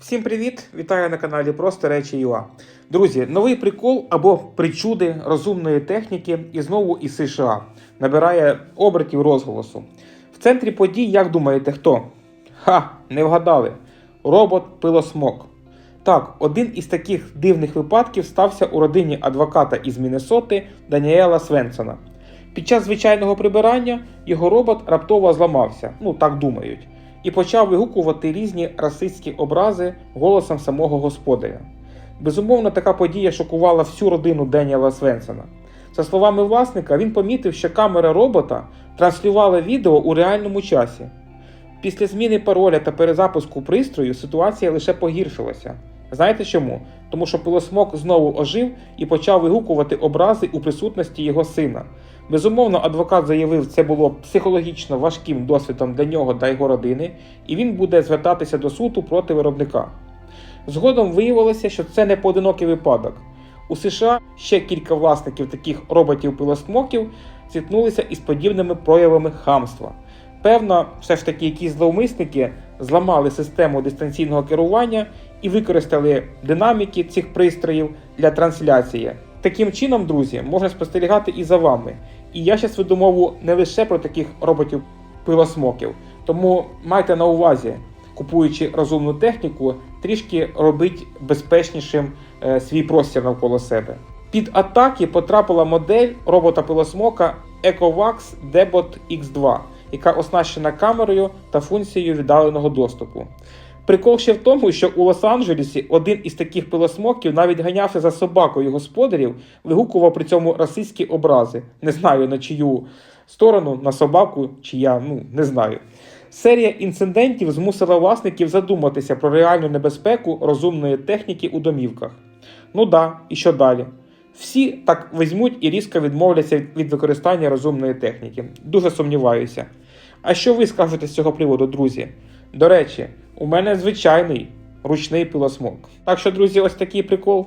Всім привіт! Вітаю на каналі Просто Речі ЮА. Друзі, новий прикол або причуди розумної техніки і знову із США набирає обертів розголосу. В центрі подій, як думаєте, хто? Ха, не вгадали. Робот пилосмок. Так, один із таких дивних випадків стався у родині адвоката із Міннесоти Даніела Свенсона. Під час звичайного прибирання його робот раптово зламався, ну так думають, і почав вигукувати різні расистські образи голосом самого господаря. Безумовно, така подія шокувала всю родину Деніела Свенсона. За словами власника, він помітив, що камера робота транслювала відео у реальному часі. Після зміни пароля та перезапуску пристрою ситуація лише погіршилася. Знаєте чому? Тому що пилосмок знову ожив і почав вигукувати образи у присутності його сина. Безумовно, адвокат заявив, це було психологічно важким досвідом для нього та його родини, і він буде звертатися до суду проти виробника. Згодом виявилося, що це не поодинокий випадок. У США ще кілька власників таких роботів-пилосмоків зіткнулися із подібними проявами хамства. Певно, все ж таки якісь зловмисники зламали систему дистанційного керування і використали динаміки цих пристроїв для трансляції. Таким чином, друзі, можна спостерігати і за вами. І я зараз веду мову не лише про таких роботів-пилосмоків. Тому майте на увазі, купуючи розумну техніку, трішки робить безпечнішим е, свій простір навколо себе. Під атаки потрапила модель робота-пилосмока EcoVax Debot X2, яка оснащена камерою та функцією віддаленого доступу. Прикол ще в тому, що у Лос-Анджелесі один із таких пилосмоків навіть ганявся за собакою господарів, вигукував при цьому расистські образи. Не знаю на чию сторону, на собаку, чи я, ну не знаю. Серія інцидентів змусила власників задуматися про реальну небезпеку розумної техніки у домівках. Ну да, і що далі? Всі так візьмуть і різко відмовляться від використання розумної техніки. Дуже сумніваюся. А що ви скажете з цього приводу, друзі? До речі, у мене звичайний ручний пилосмок. Так що, друзі, ось такий прикол.